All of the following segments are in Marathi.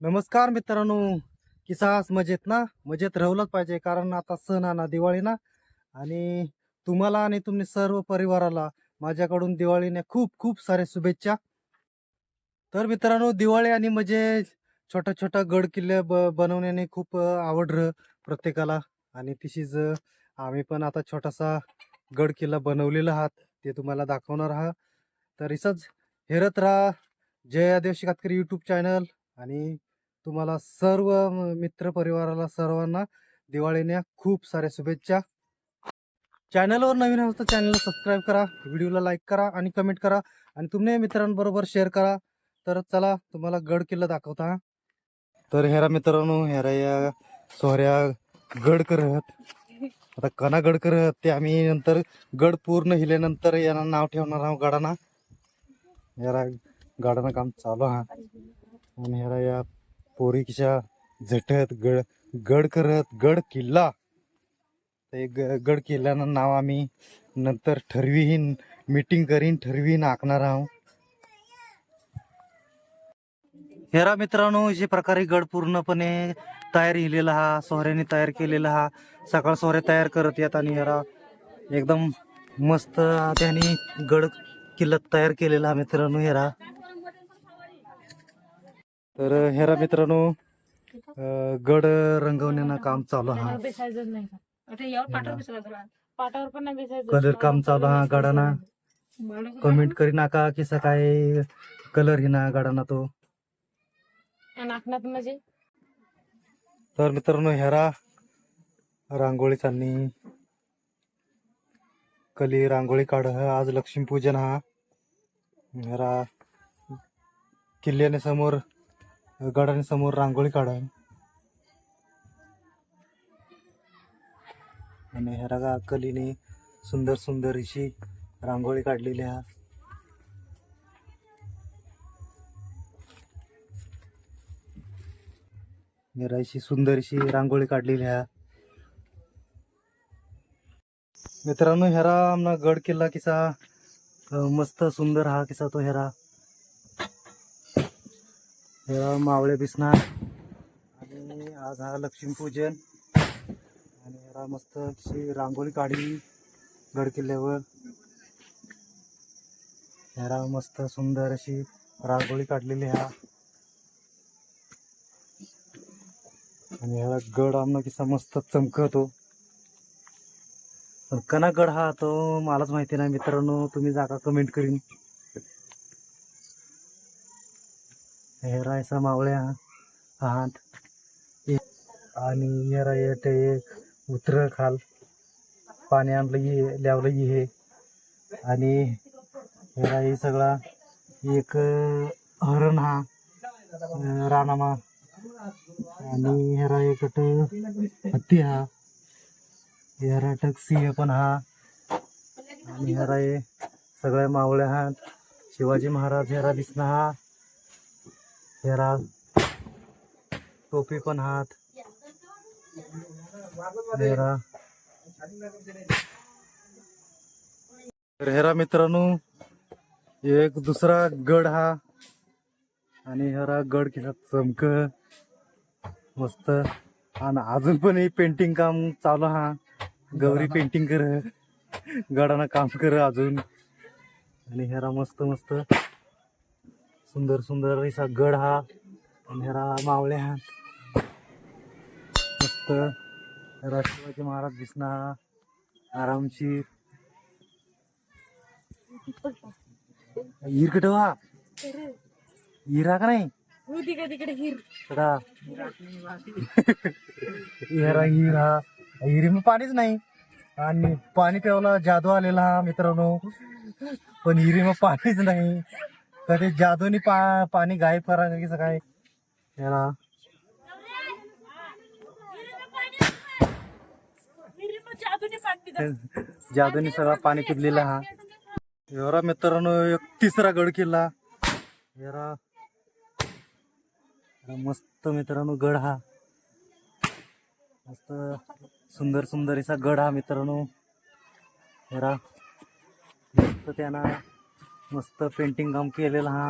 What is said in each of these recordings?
नमस्कार मित्रांनो. किसास मजेत ना? मजेत राहूलच पाहिजे कारण आता सण आणा दिवाळी ना? आणि तुम्हाला आणि तुम्ही सर्व परिवाराला माझ्याकडून दिवाळीने खूप खूप सारे शुभेच्छा. तर मित्रांनो दिवाळी आणि म्हणजे छोटा छोटा गड किल्ले ब बनवण्याने खूप आवड आवडलं प्रत्येकाला. आणि तशीच आम्ही पण आता छोटासा गड किल्ला बनवलेला आहात. ते तुम्हाला दाखवणार आहात. तर इसच हेरत राहा. जय आदिवासी कातकरी यूट्यूब चॅनल आणि तुम्हाला सर्व मित्र परिवाराला सर्वांना दिवाळीने खूप साऱ्या शुभेच्छा. चॅनलवर नवीन असेल तर चॅनलला सबस्क्राईब करा व्हिडिओला लाईक करा आणि कमेंट करा आणि तुम्ही मित्रांबरोबर शेअर करा. तर चला तुम्हाला गड किल्ला दाखवता. तर हेरा मित्रांनो हेरा या सोहऱ्या गड करत. आता कना गड करत ते आम्ही नंतर गड पूर्ण हिल्यानंतर यांना नाव ठेवणार आहोत गडाना. हेरा गाडानं काम चालू हा आणि ह्याला या पोरीच्या झटत गड गड करत गड किल्ला. ते ग- गड किल्ल्यानं नाव आम्ही नंतर ठरवीन मीटिंग करीन ठरवीन आखणार आहोत. हेरा मित्रांनो अशा प्रकारे गड पूर्णपणे तयार लिहिलेला हा सोहऱ्याने तयार केलेला हा. सकाळ सोहरे तयार करत येत आणि हेरा एकदम मस्त त्याने गड किल्ला तयार केलेला हा मित्रांनो हेरा तर हेरा मित्रांनो गड रंगवण्यानं काम चालू हा. पाटावर पण नाही बेसायचं. कलर काम चालू हा गाडाना. कमेंट करी नाका की सकाळी कलर हिना गाडाना तो. म्हणजे? तर मित्रांनो हेरा रांगोळी चालली. कली रांगोळी काढ आज लक्ष्मीपूजन हा. हेरा किल्ल्याने समोर गडांसमोर रांगोळी काढा आणि हेरा अक्कलीने कलीने सुंदर सुंदर अशी रांगोळी काढलेली हा निरायशी सुंदरशी रांगोळी काढलेली हा मित्रांनो हेरा आमना गड किल्ला किसा मस्त सुंदर हा किसा तो हेरा मावळे बिसणार आणि आज हा लक्ष्मीपूजन. आणि हेरा मस्त अशी रांगोळी काढली गड किल्ल्यावर ह्या मस्त सुंदर अशी रांगोळी काढलेली ह्या आणि ह्याला गड आमना किसा मस्त चमकतो. पण कना गड हा तो मलाच माहिती नाही मित्रांनो तुम्ही जागा कमेंट करीन. हेरा ऐसा मावळ्या आहात ए- आणि हेरा येत एक. उतर खाल. पाणी आणलं ये लावलं हे आणि हेरा हे सगळा एक हरण हा रानामा. आणि हेरा एकट हत्ती हा. हेराटक सिंह पण हा. आणि हेरा हे सगळ्या मावळ्या हात शिवाजी महाराज हेरा दिसणं हा. हेरा टोपी पण हात हेरा तर हेरा मित्रांनो एक दुसरा गड हा. आणि हेरा गड किसा चमक मस्त. आणि अजून पण हे पेंटिंग काम चालू हा. गौरी पेंटिंग कर गडाना काम कर अजून. आणि हेरा मस्त मस्त. सुंदर सुंदर असा गड हा. आणि हेरा मावळे हा. मस्त शिवाजी महाराज दिसना आरामशीर. हिर कुठं वा हिरा का नाही? होती का तिकडे हिर. सडा हिरा हिरा हिरी मग पाणीच नाही. आणि पाणी प्यावला जादू आलेला हा मित्रांनो. पण हिरी मग पाणीच नाही. कधी जादूनी पा पाणी गायब करा की काय याला जादूनी सगळा पाणी पिकलेला हा. एवढा मित्रांनो एक तिसरा गड किल्ला. एवढा मस्त मित्रांनो गड हा. मस्त सुंदर सुंदर असा गड हा मित्रांनो. हेरा मस्त त्यांना मस्त पेंटिंग काम केलेलं हा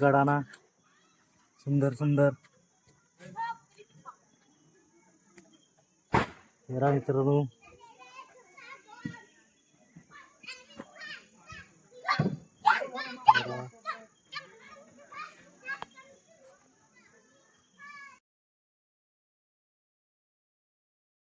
गडाना. सुंदर सुंदर. मित्रांनो.